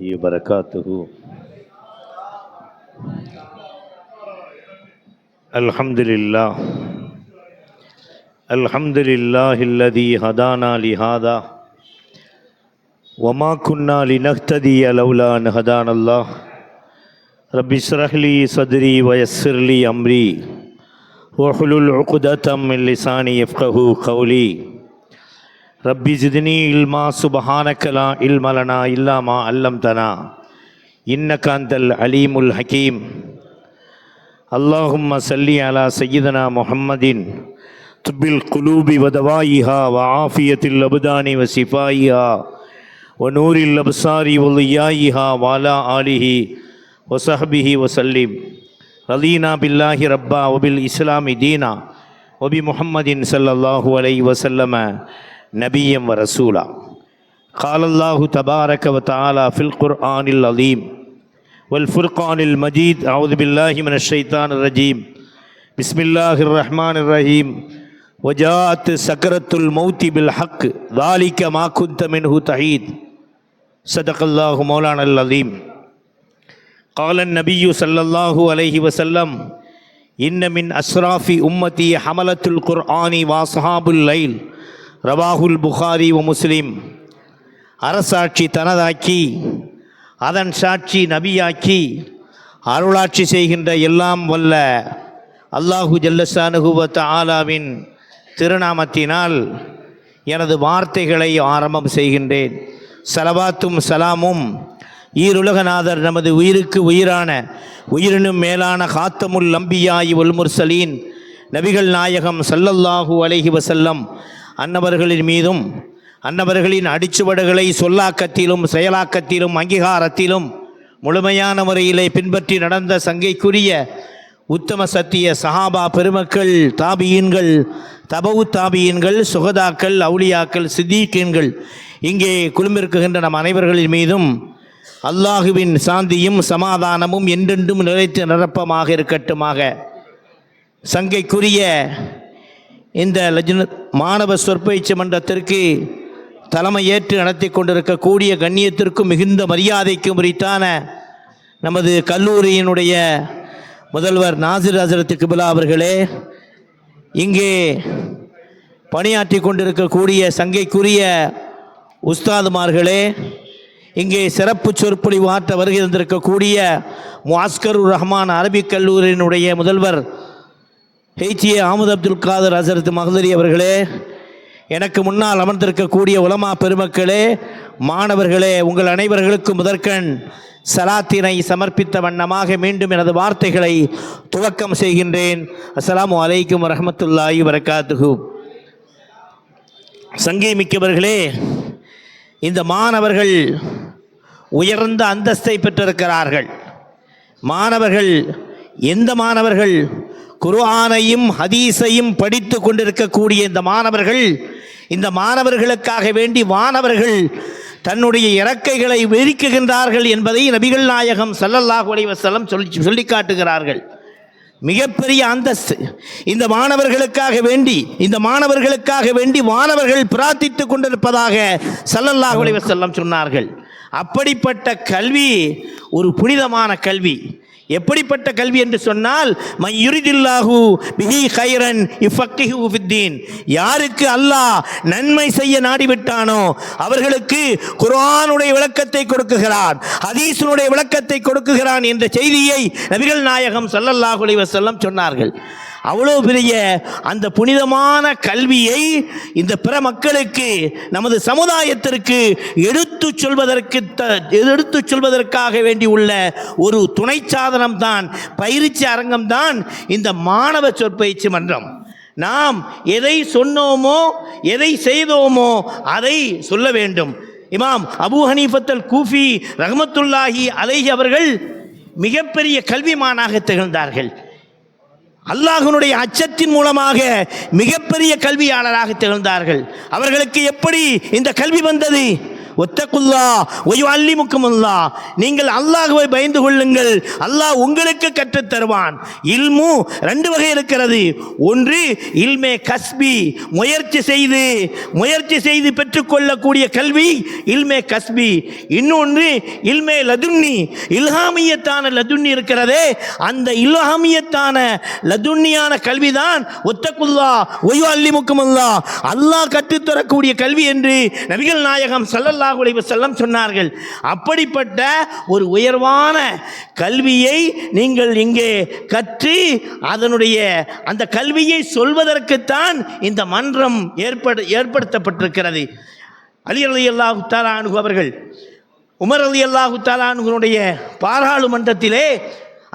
وبركاته. الحمد لله. الحمد لله الذي هدانا لهذا. وما كنا لنهتدي لولا أن هدانا الله. رب اشرح لي صدري ويسر لي أمري. واحلل عقدة من لساني يفقه قولي. ربي زدني علما سبحانك لا علم لنا إلا ما علمتنا إنك أنت العليم الحكيم اللهم صل على سيدنا محمد طب القلوب ودوائها وعافية الأبدان وشفائها ونور الأبصار وضيائها وعلى آله وصحبه وسلم رضينا بالله ربا وبالإسلام دينا وبمحمد صلى الله عليه وسلم نبيا ورسولا. قال الله تبارك وتعالى في القرآن العظيم والفرقان المجيد. أعوذ بالله من الشيطان الرجيم. بسم الله الرحمن الرحيم. وجاءت سكرة الموت بالحق. ذلك ما كنت منه تحيد. صدق الله مولانا العظيم. قال النبي صلى الله عليه وسلم إن من أسراف أمتي حملة القرآن وأصحاب الليل ரவாகுல் புகாரி வ முஸ்லீம். அரசாட்சி தனதாக்கி அதன் சாட்சி நபியாக்கி அருளாட்சி செய்கின்ற எல்லாம் வல்ல அல்லாஹு ஜல்லசானுகுவத்த ஆலாவின் திருநாமத்தினால் எனது வார்த்தைகளை ஆரம்பம் செய்கின்றேன். சலவாத்தும் சலாமும் ஈருலகநாதர் நமது உயிருக்கு உயிரான உயிரினும் மேலான காத்தமுல் லம்பியாய் ஒல்முர்சலீன் நபிகள் நாயகம் சல்லல்லாஹு அலஹி வசல்லம் அன்னவர்களின் மீதும் அன்னவர்களின் அடிச்சுவடுகளை சொல்லாக்கத்திலும் செயலாக்கத்திலும் அங்கீகாரத்திலும் முழுமையான முறையிலே பின்பற்றி நடந்த சங்கைக்குரிய உத்தம சத்திய சஹாபா பெருமக்கள் தாபியீன்கள் தபவு தாபியீன்கள் சுகதாக்கள் அவுளியாக்கள் சித்தீக்கீன்கள் இங்கே குழுமிருக்குகின்ற நம் அனைவர்களின் மீதும் அல்லாஹுவின் சாந்தியும் சமாதானமும் என்றென்றும் நிலைத்து நிரப்பமாக இருக்கட்டுமாக. சங்கைக்குரிய இந்த லஜ்ன மாணவ சொற்பயிற்சி மன்றத்திற்கு தலைமையேற்று நடத்தி கொண்டிருக்கக்கூடிய கண்ணியத்திற்கும் மிகுந்த மரியாதைக்கும் உரித்தான நமது கல்லூரியினுடைய முதல்வர் நாசிர் ஹசரத் கிபிலா அவர்களே இங்கே பணியாற்றி கொண்டிருக்கக்கூடிய சங்கைக்குரிய உஸ்தாதுமார்களே இங்கே சிறப்பு சொற்பொழிவு ஆற்ற வருகை தந்திருக்கக்கூடிய முவாஸ்கருர் ரஹ்மான் அரபிக் கல்லூரியினுடைய முதல்வர் ஹெச்ஏ அஹமது அப்துல் காதர் ஹசரத் மகதரி அவர்களே எனக்கு முன்னால் அமர்ந்திருக்கக்கூடிய உலமா பெருமக்களே மாணவர்களே உங்கள் அனைவர்களுக்கும் முதற்கண் சலாத்தினை சமர்ப்பித்த வண்ணமாக மீண்டும் எனது வார்த்தைகளை துவக்கம் செய்கின்றேன். அஸ்லாம் அலைக்கும் வரஹமத்துல்லாஹி வரகாத்துகு சங்கை மிக்கவர்களே இந்த மாணவர்கள் உயர்ந்த அந்தஸ்தை பெற்றிருக்கிறார்கள். மாணவர்கள் எந்த மாணவர்கள் குர்ஆனையும் ஹதீஸையும் படித்து கொண்டிருக்கக்கூடிய இந்த மாணவர்கள் இந்த மாணவர்களுக்காக வேண்டி மாணவர்கள் தன்னுடைய இறக்கைகளை விரிக்குகின்றார்கள் என்பதை நபிகள் நாயகம் ஸல்லல்லாஹு அலைஹி சொல்லி சொல்லி காட்டுகிறார்கள் மிகப்பெரிய அந்தஸ்து. இந்த மாணவர்களுக்காக வேண்டி இந்த மாணவர்களுக்காக வேண்டி மாணவர்கள் பிரார்த்தித்து கொண்டிருப்பதாக ஸல்லல்லாஹு அலைஹி சொன்னார்கள். அப்படிப்பட்ட கல்வி ஒரு புனிதமான கல்வி. எப்படிப்பட்ட கல்வி என்று சொன்னால் மையுரிதில்லாஹு பிஹி ஹைரன் இஃபக்கிஹு யாருக்கு அல்லாஹ் நன்மை செய்ய நாடிவிட்டானோ அவர்களுக்கு குரானுடைய விளக்கத்தை கொடுக்குகிறான் ஹதீஸினுடைய விளக்கத்தை கொடுக்குகிறான் என்ற செய்தியை நபிகள் நாயகம் ஸல்லல்லாஹு அலைஹி சொன்னார்கள். அவ்வளோ பெரிய அந்த புனிதமான கல்வியை இந்த பிற மக்களுக்கு நமது சமுதாயத்திற்கு எடுத்து சொல்வதற்கு த எடுத்து சொல்வதற்காக வேண்டி உள்ள ஒரு துணை சாதனம் தான் பயிற்சி அரங்கம் தான் இந்த மாணவ சொற்பயிற்சி மன்றம். நாம் எதை சொன்னோமோ எதை செய்தோமோ அதை சொல்ல வேண்டும். இமாம் அபு ஹனீஃபத்தல் கூஃபி ரஹமத்துல்லாஹி அலைஹி அவர்கள் மிகப்பெரிய கல்விமானாக திகழ்ந்தார்கள். அல்லாஹனுடைய அச்சத்தின் மூலமாக மிகப்பெரிய கல்வியாளராக திகழ்ந்தார்கள். அவர்களுக்கு எப்படி இந்த கல்வி வந்தது? ஒத்தக்குல்லா ஒய் அள்ளி முக்கமுல்லா நீங்கள் அல்லாஹுவை பயந்து கொள்ளுங்கள். அல்லாஹ் உங்களுக்கு கற்றுத் தருவான். இல்மு ரெண்டு வகை இருக்கிறது. ஒன்று இல்மே கஸ்பி முயற்சி செய்து முயற்சி செய்து பெற்றுக்கொள்ளக்கூடிய கல்வி இல்மே கஸ்பி. இன்னொன்று இல்மே லதுன்னி. இல்ஹாமியத்தான லதுன்னி இருக்கிறதே அந்த இல்ஹாமியத்தான லதுன்னியான கல்விதான் ஒத்தக்குல்லா ஒய்யு அள்ளி முக்கமுல்லா அல்லாஹ் கற்றுத்தரக்கூடிய கல்வி என்று நபிகள் நாயகம் ஸல்லல்லாஹு அலைஹி சொன்னார்கள். அப்படிப்பட்ட ஒரு உயர்வான கல்வியை நீங்கள் இங்கே கற்று அதனுடைய அந்த கல்வியை சொல்வதற்குத்தான் இந்த மன்றம் ஏற்படு ஏற்படுத்தப்பட்டிருக்கிறது. அலி அலி அல்லாஹு தாலானு அவர்கள் உமர் அலி அல்லாஹு தாலானுடைய பாராளுமன்றத்திலே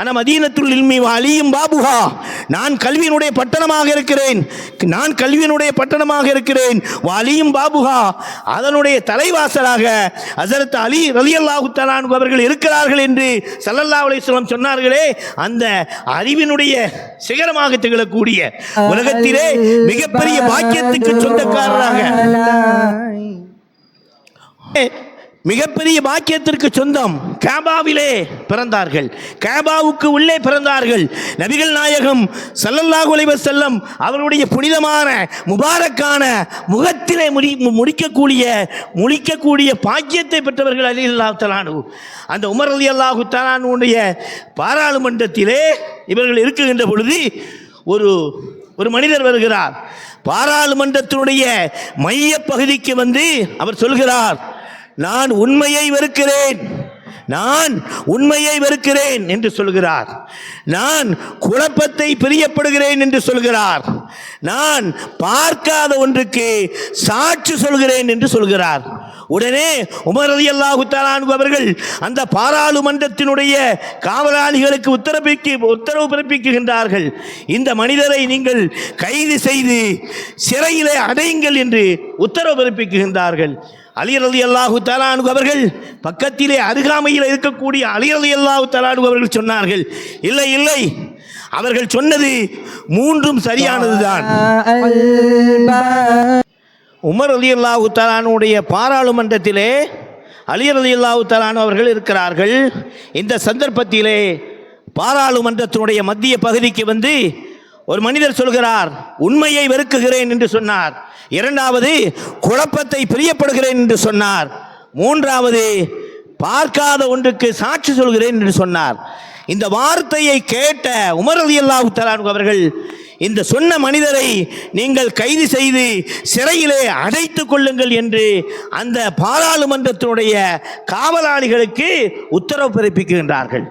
அன மதீனத்துள் இல்மி அலியும் பாபுகா நான் கல்வியினுடைய பட்டணமாக இருக்கிறேன். நான் கல்வியினுடைய பட்டணமாக இருக்கிறேன். அலியும் பாபுகா அதனுடைய தலைவாசலாக ஹசரத் அலி ரலி அல்லாஹு தலானு அவர்கள் இருக்கிறார்கள் என்று சல்லல்லா அலிஸ்லாம் சொன்னார்களே அந்த அறிவினுடைய சிகரமாக திகழக்கூடிய உலகத்திலே மிகப்பெரிய பாக்கியத்துக்கு சொந்தக்காரராக. மிகப்பெரிய பாக்கியத்திற்கு சொந்தம் கேபாவிலே பிறந்தார்கள். கேபாவுக்கு உள்ளே பிறந்தார்கள். நபிகள் நாயகம் ஸல்லல்லாஹு அலைஹி செல்லம் அவருடைய புனிதமான முபாரக்கான முகத்திலே முடி முடிக்கக்கூடிய முடிக்கக்கூடிய பாக்கியத்தை பெற்றவர்கள் அலி அல்லாஹ் தலானு அந்த உமர் அலி அல்லாஹு தலானுடைய பாராளுமன்றத்திலே இவர்கள் இருக்குகின்ற பொழுது ஒரு ஒரு மனிதர் வருகிறார். பாராளுமன்றத்தினுடைய மைய பகுதிக்கு வந்து அவர் சொல்கிறார் நான் உண்மையை வெறுக்கிறேன். நான் உண்மையை வெறுக்கிறேன் என்று சொல்கிறார். நான் குழப்பத்தை பிரியப்படுகிறேன் என்று சொல்கிறார். நான் பார்க்காத ஒன்றுக்கு சாட்சி சொல்கிறேன் என்று சொல்கிறார். உடனே உமர் ரதி அல்லாஹு அவர்கள் அந்த பாராளுமன்றத்தினுடைய காவலாளிகளுக்கு உத்தரவிற்கு உத்தரவு பிறப்பிக்கின்றார்கள் இந்த மனிதரை நீங்கள் கைது செய்து சிறையிலே அடையுங்கள் என்று உத்தரவு பிறப்பிக்குகின்றார்கள். அலி அல்லாஹு தலானு அவர்கள் பக்கத்திலே அருகாமையில் இருக்கக்கூடிய அலி ரலி அல்லாஹு தலானு அவர்கள் சொன்னார்கள் இல்லை இல்லை அவர்கள் சொன்னது மூன்றும் சரியானதுதான். உமர் அலி அல்லாஹு தலானுடைய பாராளுமன்றத்திலே அலி அலி அல்லாஹு தலானு அவர்கள் இருக்கிறார்கள். இந்த சந்தர்ப்பத்திலே பாராளுமன்றத்தினுடைய மத்திய பகுதிக்கு வந்து ஒரு மனிதர் சொல்கிறார் உண்மையை வெறுக்குகிறேன் என்று சொன்னார். இரண்டாவது குழப்பத்தை பிரியப்படுகிறேன் என்று சொன்னார். மூன்றாவது பார்க்காத ஒன்றுக்கு சாட்சி சொல்கிறேன் என்று சொன்னார். இந்த வார்த்தையை கேட்ட உமர் அலி அல்லாஹு அவர்கள் இந்த சொன்ன மனிதரை நீங்கள் கைது செய்து சிறையிலே அடைத்துக் கொள்ளுங்கள் என்று அந்த பாராளுமன்றத்தினுடைய காவலாளிகளுக்கு உத்தரவு பிறப்பிக்கின்றார்கள்.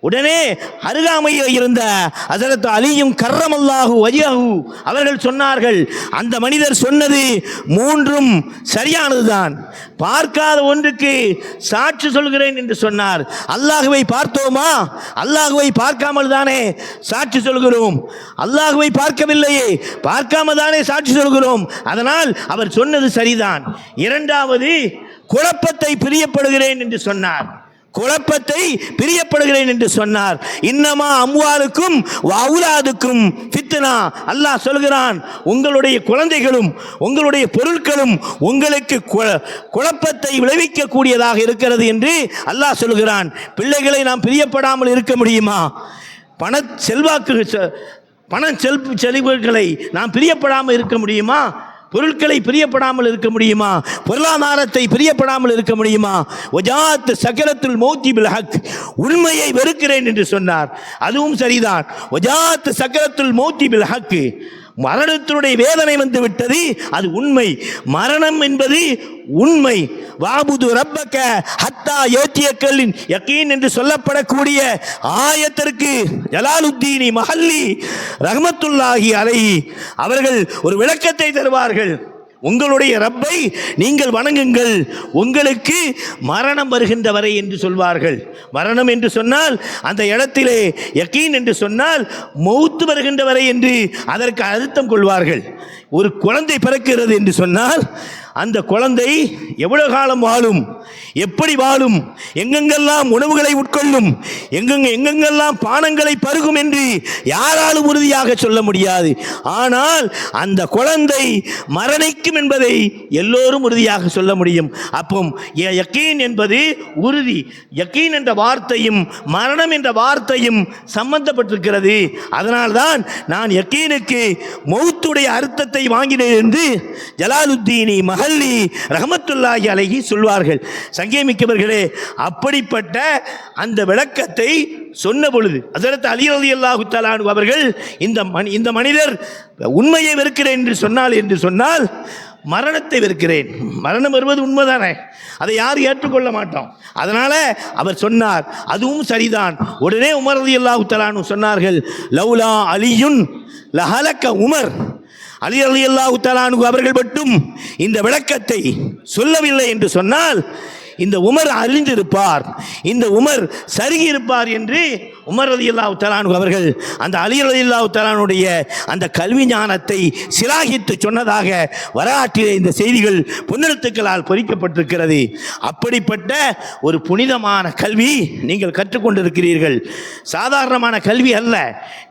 உடனே அருகாமையில் இருந்த ஹசரத் அலியும் கர்ரமல்லாஹு வஜியஹு அவர்கள் சொன்னார்கள் அந்த மனிதர் சொன்னது மூன்றும் சரியானதுதான். பார்க்காத ஒன்றுக்கு சாட்சி சொல்கிறேன் என்று சொன்னார். அல்லாஹுவை பார்த்தோமா? அல்லாஹுவை பார்க்காமல் தானே சாட்சி சொல்கிறோம். அல்லாஹுவை பார்க்கவில்லையே பார்க்காம தானே சாட்சி சொல்கிறோம். அதனால் அவர் சொன்னது சரிதான். இரண்டாவது குழப்பத்தை பிரியப்படுகிறேன் என்று சொன்னார். குழப்பத்தை பிரியப்படுகிறேன் என்று சொன்னார். இன்னமா அம்வாருக்கும் அவுலாதுக்கும் ஃபித்னா. அல்லாஹ் சொல்கிறான் உங்களுடைய குழந்தைகளும் உங்களுடைய பொருட்களும் உங்களுக்கு குழப்பத்தை விளைவிக்கக்கூடியதாக இருக்கிறது என்று அல்லாஹ் சொல்கிறான். பிள்ளைகளை நாம் பிரியப்படாமல் இருக்க முடியுமா? பண செல்வாக்கு செ- பண செல் செலவுகளை நாம் பிரியப்படாமல் இருக்க முடியுமா? பொருட்களை பிரியப்படாமல் இருக்க முடியுமா? பொருளாதாரத்தை பிரியப்படாமல் இருக்க முடியுமா? ஒஜாத் சக்கரத்துல் மௌத்தி பில் ஹக் உண்மையை வெறுக்கிறேன் என்று சொன்னார். அதுவும் சரிதான். ஒஜாத் சக்கரத்துல் மௌத்தி பில் ஹக்கு மரணத்தினுடைய வேதனை வந்து விட்டது. அது உண்மை. மரணம் என்பது உண்மை. வாபுது ரப்பக்க ஹத்தா யோத்தியக்கல்லின் யக்கீன் என்று சொல்லப்படக்கூடிய ஆயத்திற்கு ஜலாலுத்தீனி மஹல்லி ரஹமத்துல்லாஹி அலை அவர்கள் ஒரு விளக்கத்தை தருவார்கள். உங்களுடைய ரப்பை நீங்கள் வணங்குங்கள். உங்களுக்கு மரணம் வருகின்ற வரை என்று சொல்வார்கள். மரணம் என்று சொன்னால் அந்த இடத்திலே யக்கீன் என்று சொன்னால் மௌத்து வருகின்ற வரை என்று அதற்கு அழுத்தம் கொள்வார்கள். ஒரு குழந்தை பிறக்கிறது என்று சொன்னால் அந்த குழந்தை எவ்வளவு காலம் வாழும்? எப்படி வாழும்? எங்கெங்கெல்லாம் உணவுகளை உட்கொள்ளும்? எங்கெங்க எங்கெங்கெல்லாம் பானங்களை பருகும் என்று யாராலும் உறுதியாக சொல்ல முடியாது. ஆனால் அந்த குழந்தை மரணிக்கும் என்பதை எல்லோரும் உறுதியாக சொல்ல முடியும். அப்போ ய- யக்கீன் என்பது உறுதி. யக்கீன் என்ற வார்த்தையும் மரணம் என்ற வார்த்தையும் சம்பந்தப்பட்டிருக்கிறது. அதனால்தான் நான் யக்கீனுக்கு மௌத்துடைய அர்த்தத்தை வாங்கினேன் என்று ஜலாலுத்தீனி அகல்லி ரஹமத்துல்லாஹி அழகி சொல்வார்கள். சங்கேமிக்கவர்களே அப்படிப்பட்ட அந்த விளக்கத்தை சொன்ன பொழுது அதற்கு அலி அலி அல்லாஹு தலானு அவர்கள் இந்த மனி இந்த மனிதர் உண்மையை வெறுக்கிறேன் என்று சொன்னால் என்று சொன்னால் மரணத்தை வெறுக்கிறேன். மரணம் வருவது உண்மைதானே? அதை யாரும் ஏற்றுக்கொள்ள மாட்டோம். அதனால அவர் சொன்னார் அதுவும் சரிதான். உடனே உமர் அலி அல்லாஹு தலானு சொன்னார்கள் லவ்லா அலியுன் லஹலக்க உமர். அலி அலி அல்லாஹு தலானு அவர்கள் மட்டும் இந்த விளக்கத்தை சொல்லவில்லை என்று சொன்னால் இந்த உமர் அழிந்திருப்பார் இந்த உமர் சருகி இருப்பார் என்று உமர் அலி அல்லாஹு தலானு அவர்கள் அந்த அலி அலி அல்லாஹு தலானுடைய அந்த கல்வி ஞானத்தை சிலாகித்து சொன்னதாக வரலாற்றிலே இந்த செய்திகள் புன்னெழுத்துக்களால் பொறிக்கப்பட்டிருக்கிறது. அப்படிப்பட்ட ஒரு புனிதமான கல்வி நீங்கள் கற்றுக்கொண்டிருக்கிறீர்கள். சாதாரணமான கல்வி அல்ல.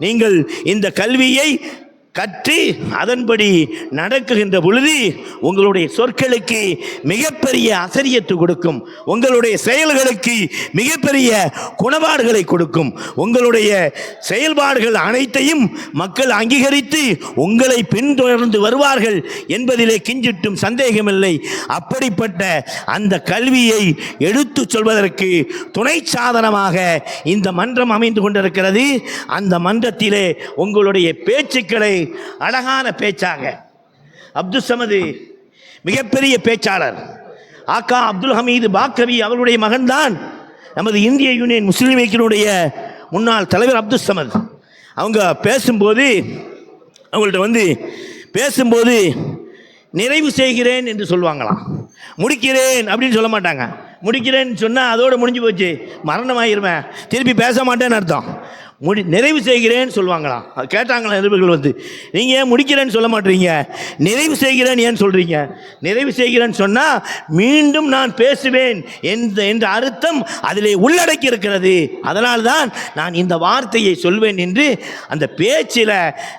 நீங்கள் இந்த கல்வியை கற்று அதன்படி நடக்குகின்ற பொழுது உங்களுடைய சொற்களுக்கு மிகப்பெரிய அசரியத்து கொடுக்கும். உங்களுடைய செயல்களுக்கு மிகப்பெரிய குணபாடுகளை கொடுக்கும். உங்களுடைய செயல்பாடுகள் அனைத்தையும் மக்கள் அங்கீகரித்து உங்களை பின்தொடர்ந்து வருவார்கள் என்பதிலே கிஞ்சிட்டும் சந்தேகமில்லை. அப்படிப்பட்ட அந்த கல்வியை எடுத்துச் சொல்வதற்கு துணை சாதனமாக இந்த மன்றம் அமைந்து கொண்டிருக்கிறது. அந்த மன்றத்திலே உங்களுடைய பேச்சுக்களை அழகான பேச்சாக அப்துல் சமது மிகப்பெரிய பேச்சாளர். ஆக்கா அப்துல் ஹமீது பாக்கவி அவருடைய மகன்தான். நமது இந்திய யூனியன் முஸ்லீம் லீக்கினுடைய முன்னாள் தலைவர் அப்துல் சமத். அவங்க பேசும்போது அவங்கள்ட்ட வந்து பேசும்போது நிறைவு செய்கிறேன் என்று சொல்லுவாங்களாம். முடிக்கிறேன் அப்படின்னு சொல்ல மாட்டாங்க. முடிக்கிறேன்னு சொன்னால் அதோடு முடிஞ்சு போச்சு. மரணமாயிருவேன். திருப்பி பேச மாட்டேன்னு அர்த்தம். முடி நிறைவு செய்கிறேன்னு சொல்லுவாங்களாம். அது கேட்டாங்களா நிருபர்கள் வந்து. நீங்கள் ஏன் முடிக்கிறேன்னு சொல்ல மாட்டீங்க? நிறைவு செய்கிறேன் ஏன் சொல்கிறீங்க நிறைவு செய்கிறேன்னு சொன்னால் மீண்டும் நான் பேசுவேன் என்ற என்ற அர்த்தம் அதிலே உள்ளடக்கி இருக்கிறது அதனால்தான் நான் இந்த வார்த்தையை சொல்வேன் என்று அந்த பேச்சில்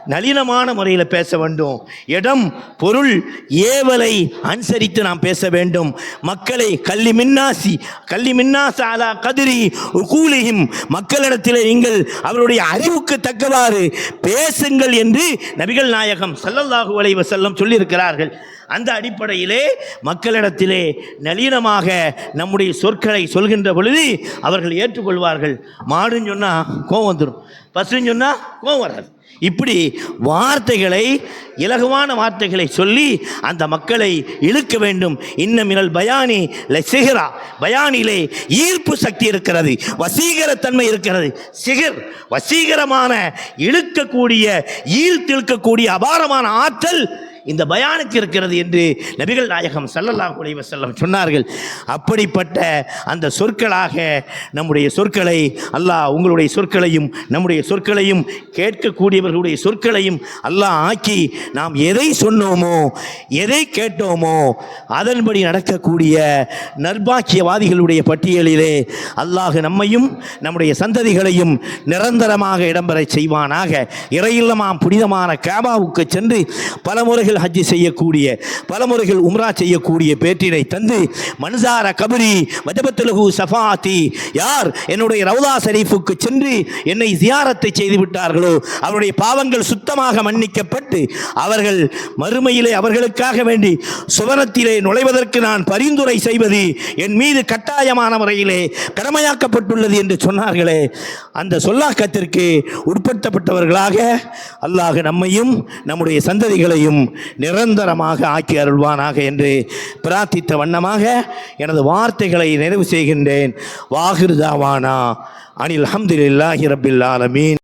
நளினமான முறையில் பேச வேண்டும். இடம் பொருள் ஏவலை அனுசரித்து நாம் பேச வேண்டும். மக்களை கள்ளி மின்னாசி கள்ளி மின்னாசாலா கதிரி உகூலியும் மக்களிடத்தில் நீங்கள் அவருடைய அறிவுக்கு தக்கவாறு பேசுங்கள் என்று நபிகள் நாயகம் ஸல்லல்லாஹு வளைவ செல்லம் சொல்லியிருக்கிறார்கள். அந்த அடிப்படையிலே மக்களிடத்திலே நளினமாக நம்முடைய சொற்களை சொல்கின்ற பொழுது அவர்கள் ஏற்றுக்கொள்வார்கள். மாடுன்னு சொன்னால் கோவம் வந்துடும் பசுன்னு சொன்னால் கோவம் வராது. இப்படி வார்த்தைகளை இலகுவான வார்த்தைகளை சொல்லி அந்த மக்களை இழுக்க வேண்டும். இன்னமினல் பயானி சிகரா பயானிலே ஈர்ப்பு சக்தி இருக்கிறது வசீகரத்தன்மை இருக்கிறது. சிகர் வசீகரமான இழுக்கக்கூடிய ஈர்த்து இழுக்கக்கூடிய அபாரமான ஆற்றல் இந்த பயானுக்கு இருக்கிறது என்று நபிகள் நாயகம் ஸல்லல்லாஹு அலைஹி செல்லம் சொன்னார்கள். அப்படிப்பட்ட அந்த சொற்களாக நம்முடைய சொற்களை அல்லாஹ் உங்களுடைய சொற்களையும் நம்முடைய சொற்களையும் கேட்கக்கூடியவர்களுடைய சொற்களையும் அல்லாஹ் ஆக்கி நாம் எதை சொன்னோமோ எதை கேட்டோமோ அதன்படி நடக்கக்கூடிய நர்பாக்கியவாதிகளுடைய பட்டியலிலே அல்லாஹ் நம்மையும் நம்முடைய சந்ததிகளையும் நிரந்தரமாக இடம்பெறச் செய்வானாக. இறையில்லமாம் புனிதமான கேபாவுக்கு சென்று பல முறைகள் ஹஜ்ஜி செய்யக்கூடிய பல முறைகள் உம்ரா செய்யக்கூடிய பேற்றினை தந்து மன்சார கபரி வஜபத்துலகு சஃபாத்தி யார் என்னுடைய ரவுதா ஷரீஃபுக்கு சென்று என்னை ஜியாரத்தை செய்து விட்டார்களோ அவருடைய பாவங்கள் சுத்தமாக மன்னிக்கப்பட்டு அவர்கள் மறுமையிலே அவர்களுக்காக வேண்டி சுவனத்திலே நுழைவதற்கு நான் பரிந்துரை செய்வது என் மீது கட்டாயமான முறையிலே கடமையாக்கப்பட்டுள்ளது என்று சொன்னார்களே. அந்த சொல்லாக்கத்திற்கு உட்படுத்தப்பட்டவர்களாக அல்லாஹ் நம்மையும் நம்முடைய சந்ததிகளையும் நிரந்தரமாக ஆக்கி அருள்வானாக என்று பிரார்த்தித்த வண்ணமாக எனது வார்த்தைகளை நிறைவு செய்கின்றேன். வாகிருதாவானா? அனில் அஹமதுல்லாஹி ரபில் ஆலமீன்.